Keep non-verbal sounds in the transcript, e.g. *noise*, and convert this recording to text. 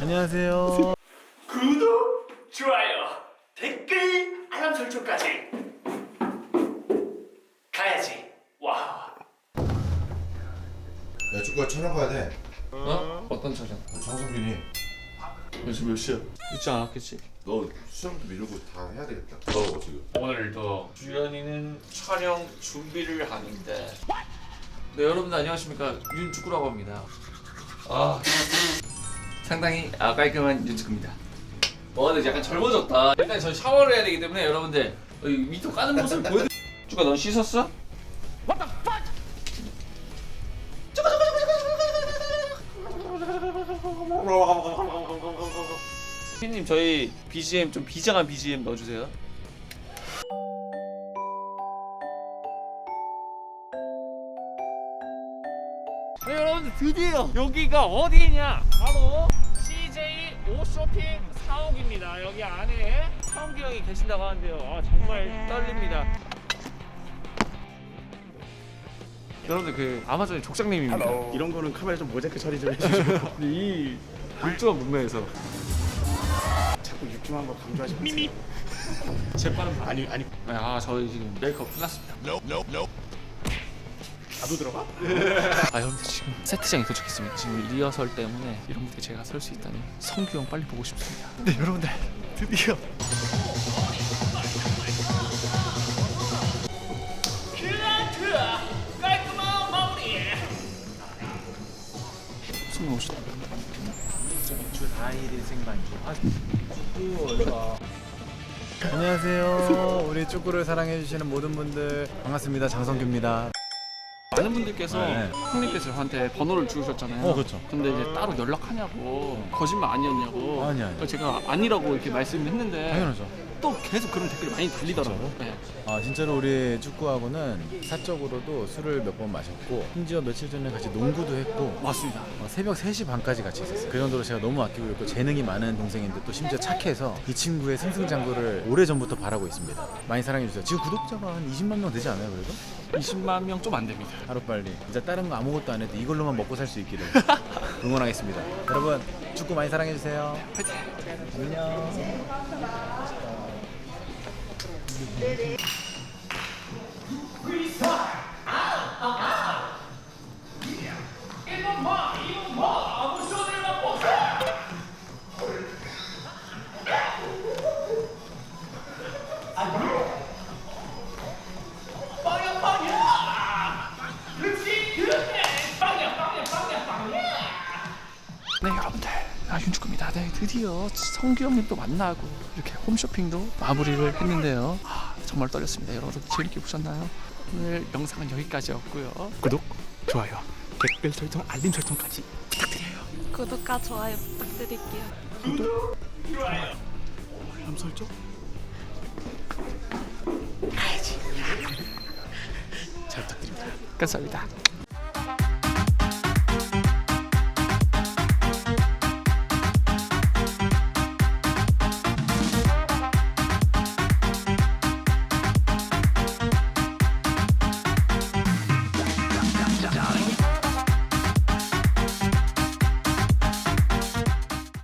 안녕하세요. 구독, 좋아요, 댓글, 알람 설정까지 가야지. 와. 야 축구가 촬영 가야 돼. 어? 어떤 촬영? 장성빈이 요즘 몇 시야? 있지 않았겠지? 너 수영도 미루고 다 해야 되겠다. 너 지금. 오늘도 주연이는 촬영 준비를 하는데 네 여러분들 안녕하십니까 윤축구라고 합니다 아 상당히 아, 깔끔한 윤축구입니다 와 근데 약간 젊어졌다 일단 전 샤워를 해야 되기 때문에 여러분들 어, 이 밑으로 까는 모습을 보여드릴 축구가 넌 씻었어? What the fuck? 축구, 축구, 축구, 축구, 축구. 피디님 저희 BGM 좀 비장한 BGM 넣어주세요 네 여러분들 드디어 여기가 어디냐? 바로 CJ 오쇼핑 사옥입니다. 여기 안에 성기 형이 계신다고 하는데요. 아 정말 떨립니다. 여러분들 그 아마존의 족장님입니다. 이런 거는 카메라 좀 모자이크 처리 좀 해주시고. *laughs* 이 물조한 문명에서 자꾸 육중한 거 강조하시고 미미. 재빠른 아니 아니. 아 저희 지금 메이크업 끝났습니다 나도 들어가? 아 여러분들 지금 세트장에 도착했습니다 지금 리허설 때문에 이런 무대에 제가 설 수 있다니 성규 형 빨리 보고 싶습니다 네 여러분들 드디어 깔끔한 마무리. 무슨 옷이 안녕하세요. 우리 축구를 사랑해 주시는 모든 분들 반갑습니다. 장성규입니다. 많은 분들께서 네. 형님께서 저한테 번호를 주셨잖아요 어, 그렇죠. 근데 이제 따로 연락하냐고 거짓말 아니었냐고 아니, 아니. 제가 아니라고 이렇게 말씀했는데 당연하죠. 또 계속 그런 댓글이 많이 달리더라고요 네. 아 진짜로 우리 축구하고는 사적으로도 술을 몇 번 마셨고 심지어 며칠 전에 같이 농구도 했고 맞습니다 어, 새벽 3시 반까지 같이 있었어요. 그 정도로 제가 너무 아끼고 있고 재능이 많은 동생인데 또 심지어 착해서 이 친구의 승승장구를 오래 전부터 바라고 있습니다. 많이 사랑해 주세요. 지금 구독자가 한 20만 명 되지 않아요, 그래도? 20만 명 좀 안 됩니다 하루 빨리 진짜 다른 거 아무것도 안 해도 이걸로만 먹고 살 수 있기를 *laughs* 응원하겠습니다. 여러분 축구 많이 사랑해 주세요. 파이팅 안녕. 네 여러분들 아 윤축구입니다. 네 드디어 성규 형님 또 만나고 이렇게 홈쇼핑도 마무리를 했는데요. 아 정말 떨렸습니다. 여러분 재밌게 보셨나요? 오늘 영상은 여기까지였고요. 구독 좋아요 댓글 설정 알림 설정까지 구독과 좋아요 부탁드릴게요. 알람 설정? 잘 부탁드립니다. 감사합니다